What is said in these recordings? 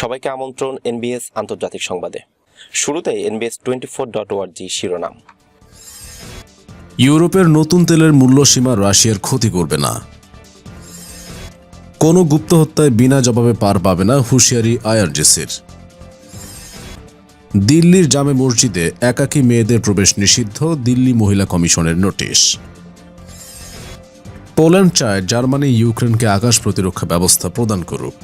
সবাইকে আমন্ত্রণ এনবিএস আন্তর্জাতিক সংবাদে। শুরুতে NBS twenty four dot org শিরোনাম। ইউরোপের নতুন তেলের মূল্যসীমা রাশিয়ার ক্ষতি করবে না। কোনো গুপ্ত হত্যায় বিনা জবাবে পার পাবে না হুঁশিয়ারি আইআরজিসির। দিল্লির জামে মসজিদে একাকী মেয়েদের প্রবেশ নিষিদ্ধ দিল্লি মহিলা কমিশনের নোটিশ। পোল্যান্ড চায় জার্মানি ইউক্রেনকে আকাশ প্রতিরক্ষা ব্যবস্থা প্রদান করুক।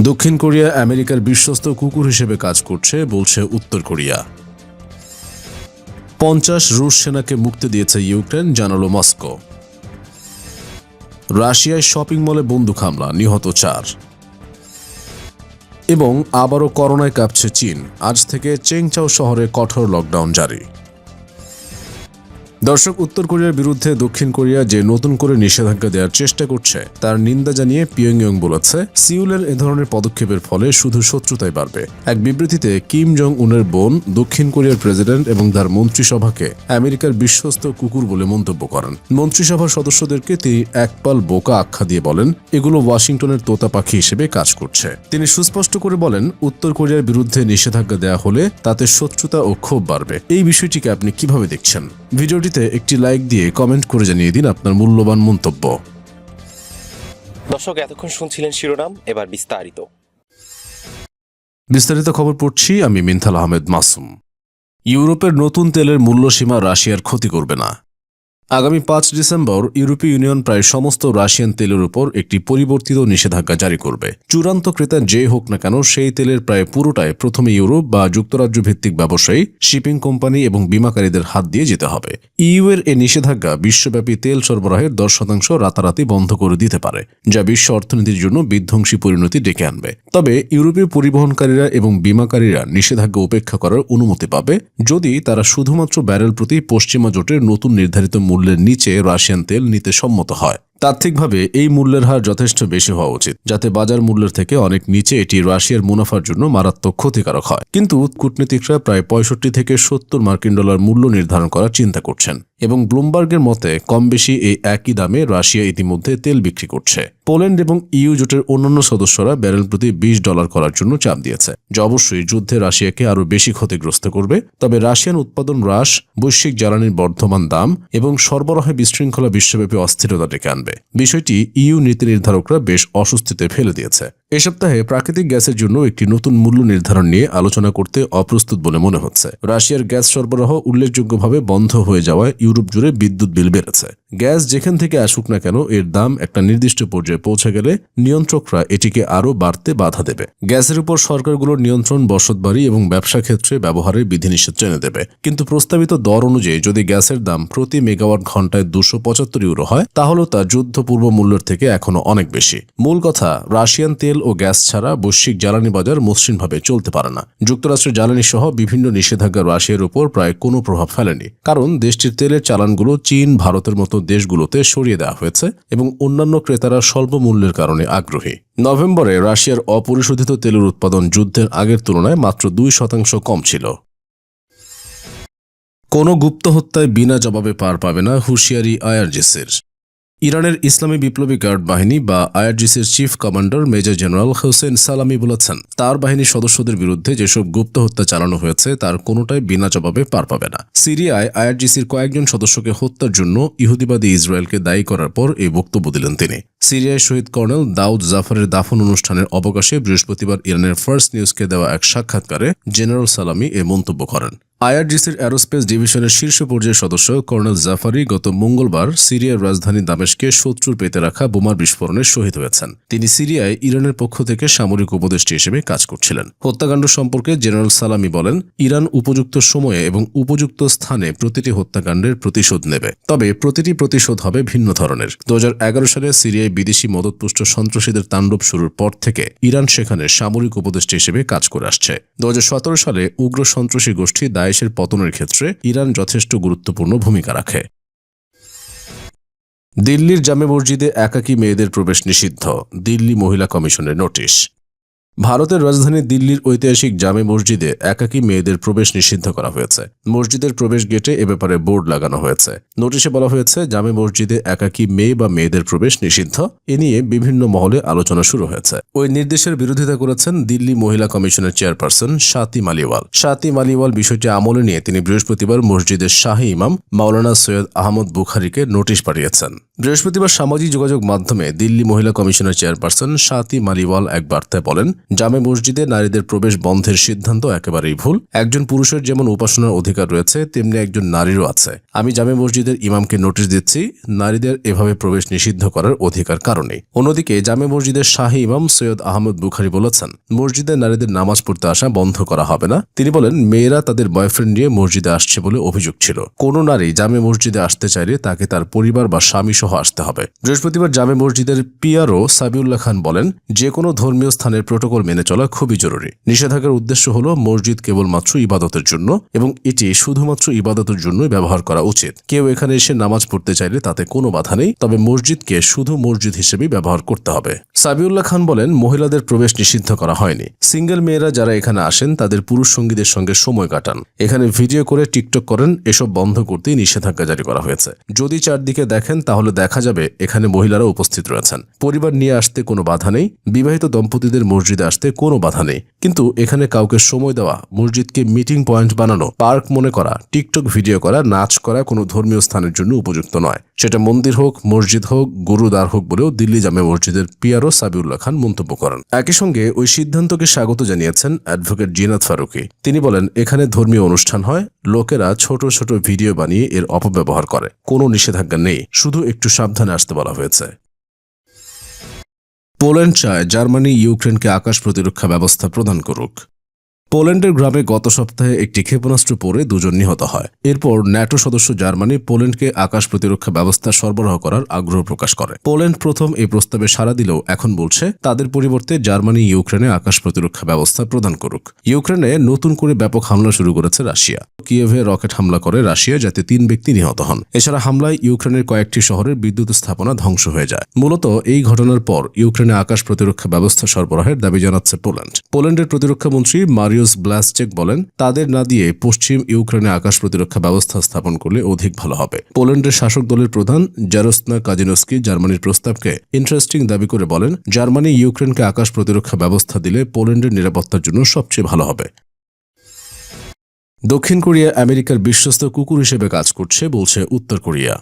দক্ষিণ কোরিয়া আমেরিকার বিশ্বস্ত কুকুর হিসেবে কাজ করছে, বলছে উত্তর কোরিয়া। পঞ্চাশ রুশ সেনাকে মুক্তি দিয়েছে ইউক্রেন, জানালো মস্কো। রাশিয়ায় শপিং মলে বন্দুক হামলা, নিহত চার। এবং আবারও করোনায় কাঁপছে চীন। আজ থেকে চেংচাও শহরে কঠোর লকডাউন জারি। দর্শক, উত্তর কোরিয়ার বিরুদ্ধে দক্ষিণ কোরিয়া যে নতুন করে নিষেধাজ্ঞা দেওয়ার চেষ্টা করছে, তার নিন্দা জানিয়ে পিয়ংইয়ং বলেছে, সিউলের এ ধরনের পদক্ষেপের ফলে শুধু শত্রুতাই বাড়বে। এক বিবৃতিতে, কিম জং উনের বোন, দক্ষিণ কোরিয়ার প্রেসিডেন্ট এবং তার মন্ত্রিসভাকে আমেরিকার বিশ্বস্ত কুকুর বলে মন্তব্য করেন। মন্ত্রিসভার সদস্যদেরকে তিনি একপাল বোকা আখ্যা দিয়ে বলেন, এগুলো ওয়াশিংটনের তোতা পাখি হিসেবে কাজ করছে। তিনি সুস্পষ্ট করে বলেন, উত্তর কোরিয়ার বিরুদ্ধে নিষেধাজ্ঞা দেওয়া হলে তাতে শত্রুতা ও ক্ষোভ বাড়বে। এই বিষয়টিকে আপনি কীভাবে দেখছেন? ভিডিওটিতে একটি লাইক দিয়ে কমেন্ট করে জানিয়ে দিন আপনার মূল্যবান মন্তব্য। দর্শক এতক্ষণ শুনছিলেন শিরোনাম এবার বিস্তারিত। বিস্তারিত খবর পড়ছি আমি মিনথাল আহমেদ মাসুম। ইউরোপের নতুন তেলের মূল্যসীমা রাশিয়ার ক্ষতি করবে না। আগামী পাঁচ ডিসেম্বর ইউরোপীয় ইউনিয়ন প্রায় সমস্ত রাশিয়ান তেলের উপর একটি পরিবর্তিত নিষেধাজ্ঞা জারি করবে। চূড়ান্ত ক্রেতা যে হোক না কেন, সেই তেলের প্রায় পুরোটাই প্রথমে ইউরোপ বা যুক্তরাজ্য ভিত্তিক ব্যবসায়ী, শিপিং কোম্পানি এবং বিমাকারীদের হাত দিয়ে যেতে হবে। ইইউ এর এ নিষেধাজ্ঞা বিশ্বব্যাপী তেল সরবরাহের দশ শতাংশ রাতারাতি বন্ধ করে দিতে পারে, যা বিশ্ব অর্থনীতির জন্য বিধ্বংসী পরিণতি ডেকে আনবে। তবে ইউরোপীয় পরিবহনকারীরা এবং বিমাকারীরা নিষেধাজ্ঞা উপেক্ষা করার অনুমতি পাবে, যদি তারা শুধুমাত্র ব্যারেল প্রতি পশ্চিমা জোটের নতুন নির্ধারিত মূল্যের নিচে রাশিয়ান তেল নিতে সম্মত হয়। তাত্ত্বিকভাবে এই মূল্যের হার যথেষ্ট বেশি হওয়া উচিত, যাতে বাজার মূল্যের থেকে অনেক নিচে এটি রাশিয়ার মুনাফার জন্য মারাত্মক ক্ষতিকারক হয়। কিন্তু কূটনীতিকরা প্রায় পঁয়ষট্টি থেকে সত্তর মার্কিন ডলার মূল্য নির্ধারণ করার চিন্তা করছেন এবং ব্লুমবার্গের মতে কম বেশি এই একই দামে রাশিয়া ইতিমধ্যে তেল বিক্রি করছে। পোল্যান্ড এবং ইউ জোটের অন্যান্য সদস্যরা ব্যারেল প্রতি বিশ ডলার করার জন্য চাপ দিয়েছে, যা অবশ্যই যুদ্ধে রাশিয়াকে আরও বেশি ক্ষতিগ্রস্ত করবে। তবে রাশিয়ান উৎপাদন হ্রাস, বৈশ্বিক জ্বালানির বর্ধমান দাম এবং সরবরাহে বিশৃঙ্খলা বিশ্বব্যাপী অস্থিরতা ডেকে আনবে। বিষয়টি ইউ নীতি নির্ধারকরা বেশ অস্বস্তিতে ফেলে দিয়েছে। এ সপ্তাহে প্রাকৃতিক গ্যাসের জন্য একটি নতুন মূল্য নির্ধারণ নিয়ে আলোচনা করতে অপ্রস্তুত বলে মনে হচ্ছে। রাশিয়ার গ্যাস সরবরাহ উল্লেখযোগ্যভাবে বন্ধ হয়ে যাওয়ায় ইউরোপ জুড়ে বিদ্যুৎ বিল বেড়েছে। গ্যাস যেখান থেকে আসুক না কেন, এর দাম একটা নির্দিষ্ট পর্যায়ে পৌঁছে গেলে নিয়ন্ত্রকরা এটিকে আরও বাড়তে বাধা দেবে। গ্যাসের উপর সরকারগুলোর নিয়ন্ত্রণ, বসতবাড়ি এবং ব্যবসা ক্ষেত্রে ব্যবহারের বিধিনিষেধ টেনে দেবে। কিন্তু প্রস্তাবিত দর অনুযায়ী যদি গ্যাসের দাম প্রতি মেগাওয়াট ঘন্টায় দুশো পঁচাত্তর ইউরো হয়, তাহলে তা যুদ্ধপূর্ব মূল্যের থেকে এখনও অনেক বেশি। মূল কথা, রাশিয়ান তেল ও গ্যাস ছাড়া বৈশ্বিক জ্বালানি বাজার মসৃণভাবে চলতে পারে না। যুক্তরাষ্ট্রের জ্বালানি সহ বিভিন্ন নিষেধাজ্ঞা রাশিয়ার উপর প্রায় কোনো প্রভাব ফেলেনি। কারণ দেশটির তেলের চালানগুলো চীন, ভারতের মতো দেশগুলোতে সরিয়ে দেওয়া হয়েছে এবং অন্যান্য ক্রেতারা স্বল্প মূল্যের কারণে আগ্রহী। নভেম্বরে রাশিয়ার অপরিশোধিত তেলের উৎপাদন যুদ্ধের আগের তুলনায় মাত্র দুই শতাংশ কম ছিল। কোনো গুপ্ত হত্যায় বিনা জবাবে পার পাবে না হুঁশিয়ারি আইআরজিসির। ইরানের ইসলামী বিপ্লবী গার্ড বাহিনী বা আইআরজিসির chief commander major general Hossein Salami বলেছেন, তার বাহিনীর সদস্যদের বিরুদ্ধে যেসব গুপ্ত হত্যা চালানো হয়েছে, তার কোনোটাই বিনা জবাবে পার পাবে না। সিরিয়ায় আইআরজিসির কয়েকজন সদস্যকে হত্যার জন্য ইহুদিবাদী ইসরায়েলকে দায়ী করার পর এই বক্তব্য দিলেন তিনি। সিরিয়ায় শহীদ কর্নেল দাউদ জাফরের দাফন অনুষ্ঠানের অবকাশে বৃহস্পতিবার ইরানের ফার্স্ট নিউজকে দেওয়া এক সাক্ষাৎকারে জেনারেল সালামি এ মন্তব্য করেন। আইআরজিসির অ্যারোস্পেস ডিভিশনের শীর্ষ পর্যায়ের সদস্য কর্নেল জাফারি গত মঙ্গলবার সিরিয়ার রাজধানী দামেশকে শত্রুর পেতে রাখা বোমার বিস্ফোরণে শহীদ হয়েছেন। তিনি সিরিয়ায় ইরানের পক্ষ থেকে সামরিক উপদেষ্টা হিসেবে কাজ করছিলেন। হত্যাকাণ্ড সম্পর্কে জেনারেল সালামি বলেন, ইরান উপযুক্ত সময়ে এবং উপযুক্ত স্থানে প্রতিটি হত্যাকাণ্ডের প্রতিশোধ নেবে। তবে প্রতিটি প্রতিশোধ হবে ভিন্ন ধরনের। দু হাজার এগারো সালে সিরিয়ায় বিদেশি মদতপুষ্ট সন্ত্রাসীদের তাণ্ডব শুরুর পর থেকে ইরান সেখানে সামরিক উপদেষ্টা হিসেবে কাজ করে আসছে। দু হাজার সতেরো সালে উগ্র সন্ত্রাসী গোষ্ঠী দায়েশের পতনের ক্ষেত্রে ইরান যথেষ্ট গুরুত্বপূর্ণ ভূমিকা রাখে। দিল্লির জামে মসজিদে একাকী মেয়েদের প্রবেশ নিষিদ্ধ, দিল্লি মহিলা কমিশনের নোটিশ। ভারতের রাজধানী দিল্লির ঐতিহাসিক জামে মসজিদে একাকী মেয়েদের প্রবেশ নিষিদ্ধ করা হয়েছে। মসজিদের প্রবেশ গেটে এ ব্যাপারে বোর্ড লাগানো হয়েছে। নোটিশে বলা হয়েছে, জামে মসজিদে একাকী মেয়ে বা মেয়েদের প্রবেশ নিষিদ্ধ। এ নিয়ে বিভিন্ন মহলে আলোচনা শুরু হয়েছে। ওই নির্দেশের বিরোধিতা করেছেন দিল্লি মহিলা কমিশনের chairperson Shati Maliwal Shati Maliwal বিষয়টি আমলে নিয়ে তিনি বৃহস্পতিবার মসজিদের শাহী ইমাম মাওলানা সৈয়দ আহমদ বুখারিকে নোটিশ পাঠিয়েছেন। বৃহস্পতিবার সামাজিক যোগাযোগ মাধ্যমে দিল্লি মহিলা কমিশনের চেয়ারপারসন শাতি মালিওয়াল এক বার্তায় বলেন জামে মসজিদে নারীদের প্রবেশ বন্ধের সিদ্ধান্ত একেবারেই ভুল। একজন পুরুষের যেমন উপাসনার অধিকার রয়েছে, তেমনি একজন নারীরও আছে। আমি জামে মসজিদের ইমামকে নোটিশ দিচ্ছি, নারীদের এভাবে প্রবেশ নিষিদ্ধ করার অধিকার কারণে অন্যদিকে, জামে মসজিদের শাহী ইমাম সৈয়দ আহমদ বুখারি বলেছেন, মসজিদে নারীদের নামাজ পড়তে আসা বন্ধ করা হবে না। তিনি বলেন, মেয়েরা তাদের বয়ফ্রেন্ড নিয়ে মসজিদে আসছে বলে অভিযোগ ছিল। কোনো নারী জামে মসজিদে আসতে চাইলে তাকে তার পরিবার বা স্বামী সহ আসতে হবে। বৃহস্পতিবার জামে মসজিদের পিয়ারও সাবিউল্লাহ খান বলেন, যে কোনো ধর্মীয় স্থানের প্রোটোকল মেনে চলা খুবই জরুরি। নিষেধাজ্ঞার উদ্দেশ্য হল মসজিদ কেবলমাত্র ইবাদতের জন্য এবং এটি শুধুমাত্র ইবাদতের জন্যই ব্যবহার করা উচিত। কেউ এখানে এসে নামাজ পড়তে চাইলে তাতে কোনো বাধা নেই, তবে মসজিদকে শুধু মসজিদ হিসেবে ব্যবহার করতে হবে। সাবিউল্লাহ খান বলেন, মহিলাদের প্রবেশ নিষিদ্ধ করা হয়নি। সিঙ্গেল মেয়েরা যারা এখানে আসেন, তাদের পুরুষ সঙ্গীদের সঙ্গে সময় কাটান। এখানে ভিডিও করে টিকটক করেন, এসব বন্ধ করতেই নিষেধাজ্ঞা জারি করা হয়েছে। যদি চারদিকে দেখেন, তাহলে দেখা যাবে এখানে মহিলারা উপস্থিত রয়েছেন। পরিবার নিয়ে আসতে কোনো বাধা নেই। বিবাহিত দম্পতিদের মসজিদে আসতে কোনো বাধা নেই। কিন্তু এখানে কাউকে সময় দেওয়া, মসজিদকে মিটিং পয়েন্ট বানানো পার্ক মনে করা টিকটক ভিডিও করা, নাচ করা কোনো ধর্মীয় স্থানের জন্য উপযুক্ত নয়। সেটা মন্দির হোক, মসজিদ হোক, গুরুদ্বার হোক বলেও দিল্লি জামে মসজিদের পিয়ারো সাবিউল্লাহ খান মন্তব্য করেন। একই সঙ্গে ওই সিদ্ধান্তকে স্বাগত জানিয়েছেন অ্যাডভোকেট জিনাত ফারুকি। তিনি বলেন, এখানে ধর্মীয় অনুষ্ঠান হয়, লোকেরা ছোট ছোট ভিডিও বানিয়ে এর অপব্যবহার করে। কোনো নিষেধাজ্ঞা নেই, শুধু একটু সাবধানে আসতে বলা হয়েছে। পোল্যান্ড চায় জার্মানি ইউক্রেনকে আকাশ প্রতিরক্ষা ব্যবস্থা প্রদান করুক। পোল্যান্ডের গ্রামে গত সপ্তাহে একটি ক্ষেপণাস্ত্র পড়ে দুজন নিহত হয়। এরপর ন্যাটো সদস্য জার্মানি পোল্যান্ডকে আকাশ প্রতিরক্ষা ব্যবস্থা সরবরাহ করার আগ্রহ প্রকাশ করে। পোল্যান্ড প্রথম এই প্রস্তাবে সাড়া দিলেও এখন বলছে, তাদের পরিবর্তে জার্মানি ইউক্রেনে আকাশ প্রতিরক্ষা ব্যবস্থা প্রদান করুক। ইউক্রেনে নতুন করে ব্যাপক হামলা শুরু করেছে রাশিয়া। কিয়েভে রকেট হামলা করে রাশিয়া, যাতে তিন ব্যক্তি নিহত হন। এছাড়া হামলায় ইউক্রেনের কয়েকটি শহরের বিদ্যুৎ স্থাপনা ধ্বংস হয়ে যায়। মূলত এই ঘটনার পর ইউক্রেনে আকাশ প্রতিরক্ষা ব্যবস্থা সরবরাহের দাবি জানাচ্ছে পোল্যান্ড। পোল্যান্ডের প্রতিরক্ষা মন্ত্রী মারিউস ব্লাসচেক বলেন, তাদের না দিয়ে পশ্চিম ইউক্রেনে আকাশ প্রতিরক্ষা ব্যবস্থা স্থাপন করলে অধিক ভালো হবে। পোল্যান্ডের শাসক দলের প্রধান জারোসনা কাজিনস্কি জার্মানির প্রস্তাবকে ইন্টারেস্টিং দাবি করে বলেন, জার্মানি ইউক্রেনকে আকাশ প্রতিরক্ষা ব্যবস্থা দিলে পোল্যান্ডের নিরাপত্তার জন্য সবচেয়ে ভালো হবে। দক্ষিণ কোরিয়া আমেরিকার বিশ্বস্ত কুকুর হিসেবে কাজ করছে, বলছে উত্তর কোরিয়া।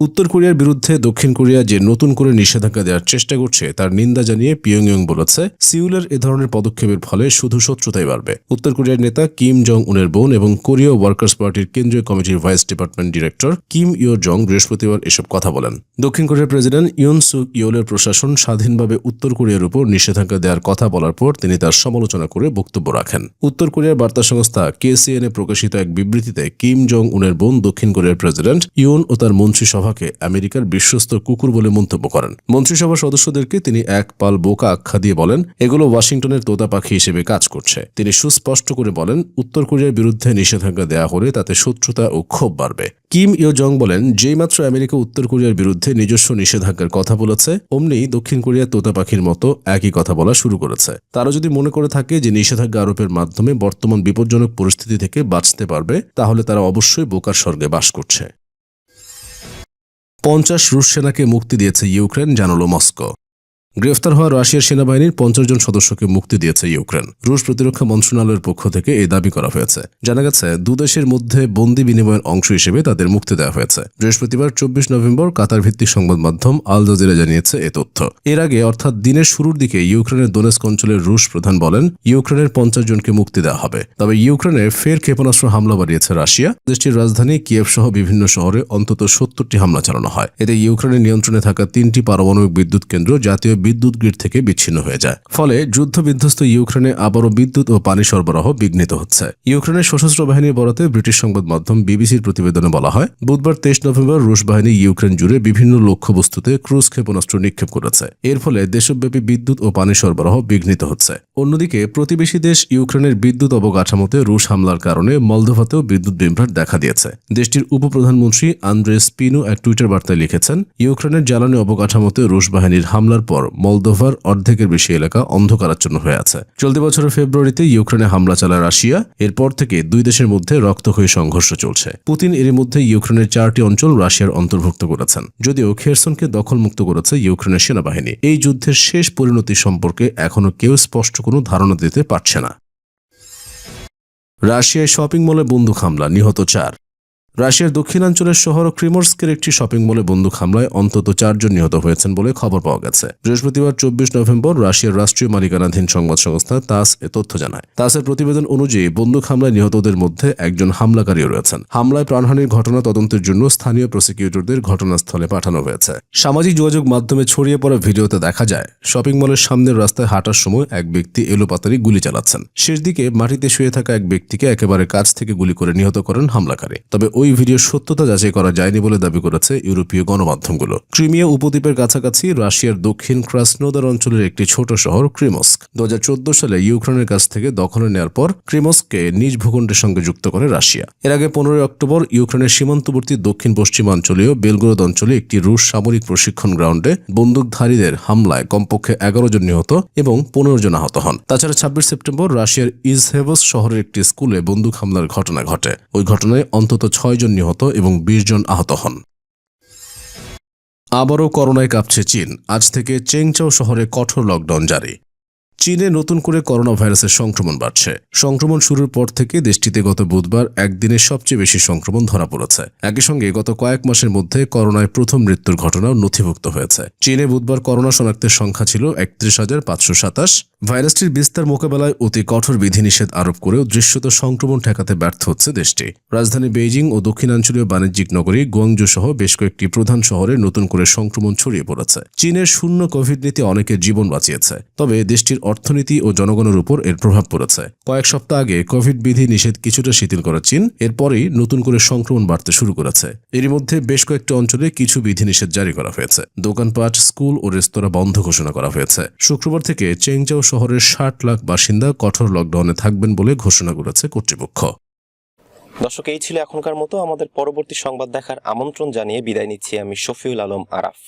উত্তর কোরিয়ার বিরুদ্ধে দক্ষিণ কোরিয়া যে নতুন করে নিষেধাজ্ঞা দেওয়ার চেষ্টা করছে, তার নিন্দা জানিয়ে পিয়ংইয়ং বলেছে, সিউলের এ ধরনের পদক্ষেপের ফলে শুধু শত্রুতাই বাড়বে। উত্তর কোরিয়ার নেতা কিম জং উনের বোন এবং কোরিয়া ওয়ার্কার্স পার্টির কেন্দ্রীয় কমিটির vice department director Kim Yo Jong বৃহস্পতিবার এসব কথা বলেন। দক্ষিণ কোরিয়ার প্রেসিডেন্ট ইউন সুক ইয়োলের প্রশাসন স্বাধীনভাবে উত্তর কোরিয়ার উপর নিষেধাজ্ঞা দেওয়ার কথা বলার পর তিনি তার সমালোচনা করে বক্তব্য রাখেন। উত্তর কোরিয়ার বার্তা সংস্থা কেসিএনএ প্রকাশিত এক বিবৃতিতে কিম জং উনের বোন দক্ষিণ কোরিয়ার প্রেসিডেন্ট ইউন ও তার মন্ত্রিসভাকে আমেরিকার বিশ্বস্ত কুকুর বলে মন্তব্য করেন। মন্ত্রিসভার সদস্যদেরকে তিনি এক পাল বোকা আখ্যা দিয়ে বলেন, এগুলো ওয়াশিংটনের তোতা পাখি হিসেবে কাজ করছে। তিনি সুস্পষ্ট করে বলেন, উত্তর কোরিয়ার বিরুদ্ধে নিষেধাজ্ঞা দেওয়া হলে তাতে শত্রুতা ও ক্ষোভ বাড়বে। কিম ইয় জং বলেন যেইমাত্র আমেরিকা উত্তর কোরিয়ার বিরুদ্ধে নিজস্ব নিষেধাজ্ঞার কথা বলেছে, অমনি দক্ষিণ কোরিয়া তোতা পাখির মতো একই কথা বলা শুরু করেছে। তারা যদি মনে করে থাকে যে নিষেধাজ্ঞা আরোপের মাধ্যমে বর্তমান বিপজ্জনক পরিস্থিতি থেকে বাঁচতে পারবে, তাহলে তারা অবশ্যই বোকার স্বর্গে বাস করছে। পঞ্চাশ রুশ সেনাকে মুক্তি দিয়েছে ইউক্রেন জানালো মস্কো। গ্রেফতার হওয়া রাশিয়ার সেনাবাহিনীর পঞ্চাশ জন সদস্যকে মুক্তি দিয়েছে ইউক্রেন। রুশ প্রতিরক্ষা মন্ত্রণালয়ের পক্ষ থেকে এই দাবি করা হয়েছে। জানা গেছে দুদেশের মধ্যে বন্দি বিনিময়ের অংশ হিসেবে তাদের মুক্তি দেওয়া হয়েছে। বৃহস্পতিবার চব্বিশ নভেম্বর কাতার ভিত্তিক সংবাদ মাধ্যম আল জাজিরা জানিয়েছে এ তথ্য। এর আগে, অর্থাৎ দিনের শুরুর দিকে ইউক্রেনের দোনেস্ক অঞ্চলের রুশ প্রধান বলেন, ইউক্রেনের পঞ্চাশ জনকে মুক্তি দেওয়া হবে। তবে ইউক্রেনে ফের ক্ষেপণাস্ত্র হামলা বাড়িয়েছে রাশিয়া। দেশটির রাজধানী কিয়েভ সহ বিভিন্ন শহরে অন্তত সত্তরটি হামলা চালানো হয়। এতে ইউক্রেনের নিয়ন্ত্রণে থাকা তিনটি পারমাণবিক বিদ্যুৎ কেন্দ্র, জাতীয় বিদ্যুৎ গ্রিড থেকে বিচ্ছিন্ন হয়ে যায়। ফলে যুদ্ধ বিধ্বস্ত ইউক্রেনে আবারও বিদ্যুৎ ও পানি সরবরাহ বিঘ্নিত হচ্ছে। ইউক্রেনের সশস্ত্র বাহিনীর বরাতে ব্রিটিশ সংবাদ মাধ্যম বিবিসির প্রতিবেদনে বলা হয়, বুধবার তেইশ নভেম্বর রুশ বাহিনী ইউক্রেন জুড়ে বিভিন্ন লক্ষ্যবস্তুতে ক্রুজ ক্ষেপণাস্ত্র নিক্ষেপ করেছে। এর ফলে দেশব্যাপী বিদ্যুৎ ও পানি সরবরাহ বিঘ্নিত হচ্ছে। অন্যদিকে প্রতিবেশী দেশ ইউক্রেনের বিদ্যুৎ অবকাঠামোতে রুশ হামলার কারণে মলদোভাতেও বিদ্যুৎ বিভ্রাট দেখা দিয়েছে। দেশটির উপপ্রধানমন্ত্রী আন্দ্রে স্পিনু এক টুইটার বার্তায় লিখেছেন, ইউক্রেনের জ্বালানি অবকাঠামোতে রুশ বাহিনীর হামলার পর মলদোভার অর্ধেকের বেশি এলাকা অন্ধকারাচ্ছন্ন হয়ে আছে। চলতি বছরের ফেব্রুয়ারিতে ইউক্রেনে হামলা চালায় রাশিয়া। এরপর থেকে দুই দেশের মধ্যে রক্তক্ষয়ী সংঘর্ষ চলছে। পুতিন এর মধ্যে ইউক্রেনের চারটি অঞ্চল রাশিয়ার অন্তর্ভুক্ত করেছেন। যদিও খেরসনকে দখলমুক্ত করেছে ইউক্রেনের সেনাবাহিনী। এই যুদ্ধের শেষ পরিণতি সম্পর্কে এখনও কেউ স্পষ্ট কোনো ধারণা দিতে পারছে না। রাশিয়ায় শপিং মলে বন্দুক হামলা, নিহত চার। রাশিয়ার দক্ষিণাঞ্চলের শহর ক্রিমোর্স্কের একটি শপিং মলে বন্দুক হামলায় অন্তত চারজন নিহত হয়েছেন বলে খবর পাওয়া গেছে। বৃহস্পতিবার চব্বিশ নভেম্বর রাশিয়ার রাষ্ট্রীয় মালিকানাধীন সংবাদ সংস্থা তাস এ তথ্য জানায়। তাসের প্রতিবেদন অনুযায়ী বন্দুক হামলায় নিহতদের মধ্যে একজন হামলাকারীও রয়েছেন। হামলায় প্রাণহানির ঘটনা তদন্তের জন্য স্থানীয় প্রসিকিউটরদের ঘটনাস্থলে পাঠানো হয়েছে। সামাজিক যোগাযোগ মাধ্যমে ছড়িয়ে পড়া ভিডিওতে দেখা যায়, শপিং মলের সামনের রাস্তায় হাঁটার সময় এক ব্যক্তি এলোপাতারি গুলি চালাচ্ছেন। শেষ দিকে মাটিতে শুয়ে থাকা এক ব্যক্তিকে একেবারে কাছ থেকে গুলি করে নিহত করেন হামলাকারী। তবে ওই ভিডিওর সত্যতা যাচাই করা যায়নি বলে দাবি করেছে ইউরোপীয় গণমাধ্যমগুলো। ক্রিমিয়া উপদ্বীপের কাছাকাছি রাশিয়ার দক্ষিণ ক্রাসনোদার অঞ্চলের একটি ছোট শহর ক্রিমস্ক। দু সালে ইউক্রেনের কাছ থেকে দখলে নেওয়ার পর ক্রিমস্ককে নিজ ভূখণ্ডের সঙ্গে যুক্ত করে রাশিয়া। এর আগে পনেরোই অক্টোবর ইউক্রেনের সীমান্তবর্তী দক্ষিণ পশ্চিমাঞ্চলীয় বেলগোরদ অঞ্চলে একটি রুশ সামরিক প্রশিক্ষণ গ্রাউন্ডে বন্দুকধারীদের হামলায় কমপক্ষে এগারো জন নিহত এবং পনেরো জন আহত হন। তাছাড়া ছাব্বিশ সেপ্টেম্বর রাশিয়ার ইজহেভস শহরের একটি স্কুলে বন্দুক হামলার ঘটনা ঘটে। ওই ঘটনায় অন্তত ছয় জন নিহত এবং বিশ জন আহত হন। আবারও করোনায় কাঁপছে চীন। আজ থেকে চেংচাও শহরে কঠোর লকডাউন জারি। চীনে নতুন করে করোনা ভাইরাসের সংক্রমণ বাড়ছে। সংক্রমণ শুরুর পর থেকে দেশটিতে গত বুধবার একদিনে সবচেয়ে বেশি সংক্রমণ ধরা পড়েছে। একই সঙ্গে গত কয়েক মাসের মধ্যে করোনায় প্রথম মৃত্যুর ঘটনাও নথিভুক্ত হয়েছে। চীনে বুধবার করোনা শনাক্তের সংখ্যা ছিল একত্রিশ হাজার পাঁচশো সাতাশ। ভাইরাসটির বিস্তার মোকাবেলায় অতি কঠোর বিধিনিষেধ আরোপ করেও দৃশ্যত সংক্রমণ ঠেকাতে ব্যর্থ হচ্ছে দেশটি। রাজধানী বেইজিং ও দক্ষিণাঞ্চলীয় বাণিজ্যিক নগরী গুয়াংজু সহ বেশ কয়েকটি প্রধান শহরে নতুন করে সংক্রমণ ছড়িয়ে পড়েছে। চীনের শূন্য কোভিড নীতি অনেকের জীবন বাঁচিয়েছে। তবে দেশটির অর্থনীতি ও জনগণের উপর এর প্রভাব পড়েছে। কয়েক সপ্তাহ আগে কোভিড বিধি নিষেধ কিছুটা শিথিল করা চীন, এরপরেই নতুন করে সংক্রমণ বাড়তে শুরু করেছে। এরই মধ্যে বেশ কয়েকটি অঞ্চলে কিছু বিধিনিষেধ জারি করা হয়েছে। দোকানপাট, স্কুল ও রেস্তোরাঁ বন্ধ ঘোষণা করা হয়েছে। শুক্রবার থেকে চেংচাও শহরের ষাট লাখ বাসিন্দা কঠোর লকডাউনে থাকবেন বলে ঘোষণা করেছে কর্তৃপক্ষ। দর্শক, এই ছিল এখনকার মতো। আমাদের পরবর্তী সংবাদ দেখার আমন্ত্রণ জানিয়ে বিদায় নিচ্ছি আমি শফিউল আলম আরাফ।